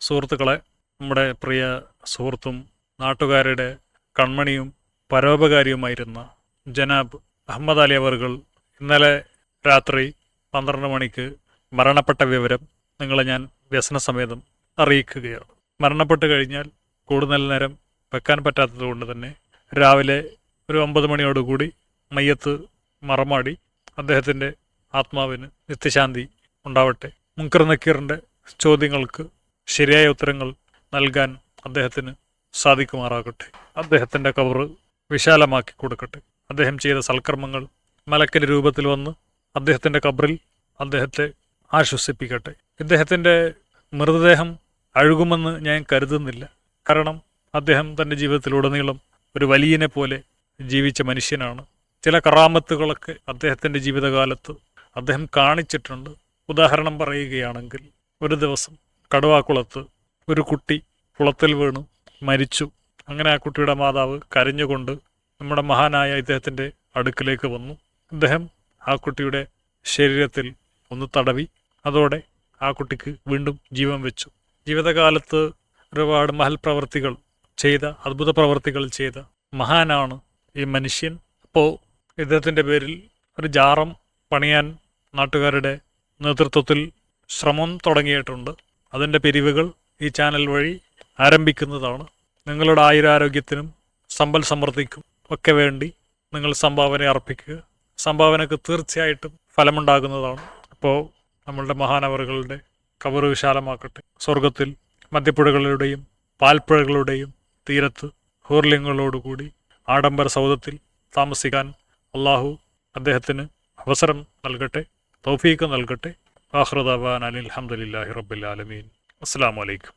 സുഹൃത്തുക്കളെ നമ്മുടെ പ്രിയ സുഹൃത്തും നാട്ടുകാരുടെ കൺമണിയും പരോപകാരിയുമായിരുന്ന ജനാബ് അഹമ്മദ് അലി ഇന്നലെ രാത്രി പന്ത്രണ്ട് മണിക്ക് മരണപ്പെട്ട വിവരം നിങ്ങളെ ഞാൻ വ്യസനസമേതം അറിയിക്കുകയാണ്. മരണപ്പെട്ട് കഴിഞ്ഞാൽ കൂടുതൽ നേരം വെക്കാൻ പറ്റാത്തതുകൊണ്ട് തന്നെ രാവിലെ ഒരു ഒമ്പത് മണിയോടുകൂടി മയ്യത്ത് മറമാടി അദ്ദേഹത്തിന്റെ ആത്മാവിന് നിത്യശാന്തി ഉണ്ടാവട്ടെ. മുങ്കർ നക്കീറിന്റെ ചോദ്യങ്ങൾക്ക് ശരിയായ ഉത്തരങ്ങൾ നൽകാൻ അദ്ദേഹത്തിന് സാധിക്കുമാറാകട്ടെ. അദ്ദേഹത്തിന്റെ കവറ് വിശാലമാക്കി കൊടുക്കട്ടെ. അദ്ദേഹം ചെയ്ത സൽക്കർമ്മങ്ങൾ മലക്കിന്റെ രൂപത്തിൽ വന്ന് അദ്ദേഹത്തിന്റെ കബറിൽ അദ്ദേഹത്തെ ആശ്വസിപ്പിക്കട്ടെ. ഇദ്ദേഹത്തിന്റെ മൃതദേഹം അഴുകുമെന്ന് ഞാൻ കരുതുന്നില്ല. കാരണം അദ്ദേഹം തന്റെ ജീവിതത്തിലുടനീളം ഒരു വലിയനെ പോലെ ജീവിച്ച മനുഷ്യനാണ്. ചില കറാമത്തുകളൊക്കെ അദ്ദേഹത്തിന്റെ ജീവിതകാലത്ത് അദ്ദേഹം കാണിച്ചിട്ടുണ്ട്. ഉദാഹരണം പറയുകയാണെങ്കിൽ ഒരു ദിവസം കടുവാക്കുളത്ത് ഒരു കുട്ടി കുളത്തിൽ വീണു മരിച്ചു. അങ്ങനെ ആ കുട്ടിയുടെ മാതാവ് കരഞ്ഞുകൊണ്ട് നമ്മുടെ മഹാനായ ഇദ്ദേഹത്തിന്റെ അടുക്കിലേക്ക് വന്നു. അദ്ദേഹം ആ കുട്ടിയുടെ ശരീരത്തിൽ ഒന്ന് തടവി. അതോടെ ആ കുട്ടിക്ക് വീണ്ടും ജീവൻ വെച്ചു. ജീവിതകാലത്ത് ഒരുപാട് മഹൽ പ്രവർത്തികൾ ചെയ്ത അത്ഭുത പ്രവർത്തികൾ ചെയ്ത മഹാനാണ് ഈ മനുഷ്യൻ. അപ്പോൾ ഇദ്ദേഹത്തിന്റെ പേരിൽ ഒരു ജാറം പണിയാൻ നാട്ടുകാരുടെ നേതൃത്വത്തിൽ ശ്രമം തുടങ്ങിയിട്ടുണ്ട്. അതിന്റെ പിരിവുകൾ ഈ ചാനൽ വഴി ആരംഭിക്കുന്നതാണ്. നിങ്ങളുടെ ആയുരാരോഗ്യത്തിനും സമ്പൽ സമൃദ്ധിക്കും ഒക്കെ വേണ്ടി നിങ്ങൾ സംഭാവന അർപ്പിക്കുക. സംഭാവനക്ക് തീർച്ചയായിട്ടും ഫലമുണ്ടാകുന്നതാണ്. അപ്പോൾ നമ്മളുടെ മഹാനവറുകളുടെ കവർ വിശാലമാക്കട്ടെ. സ്വർഗത്തിൽ മദ്യപ്പുഴകളുടെയും പാൽപ്പുഴകളുടെയും തീരത്ത് ഹൂർലിംഗങ്ങളോടുകൂടി ആഡംബര സൗദത്തിൽ താമസിക്കാൻ അള്ളാഹു അദ്ദേഹത്തിന് അവസരം നൽകട്ടെ തൗഫീക്ക് നൽകട്ടെ. ആഹ്റദാൻ അലി അലഹമുല്ലാഹി റബ്ബുലാലമീൻ അസ്സാം വലൈക്കും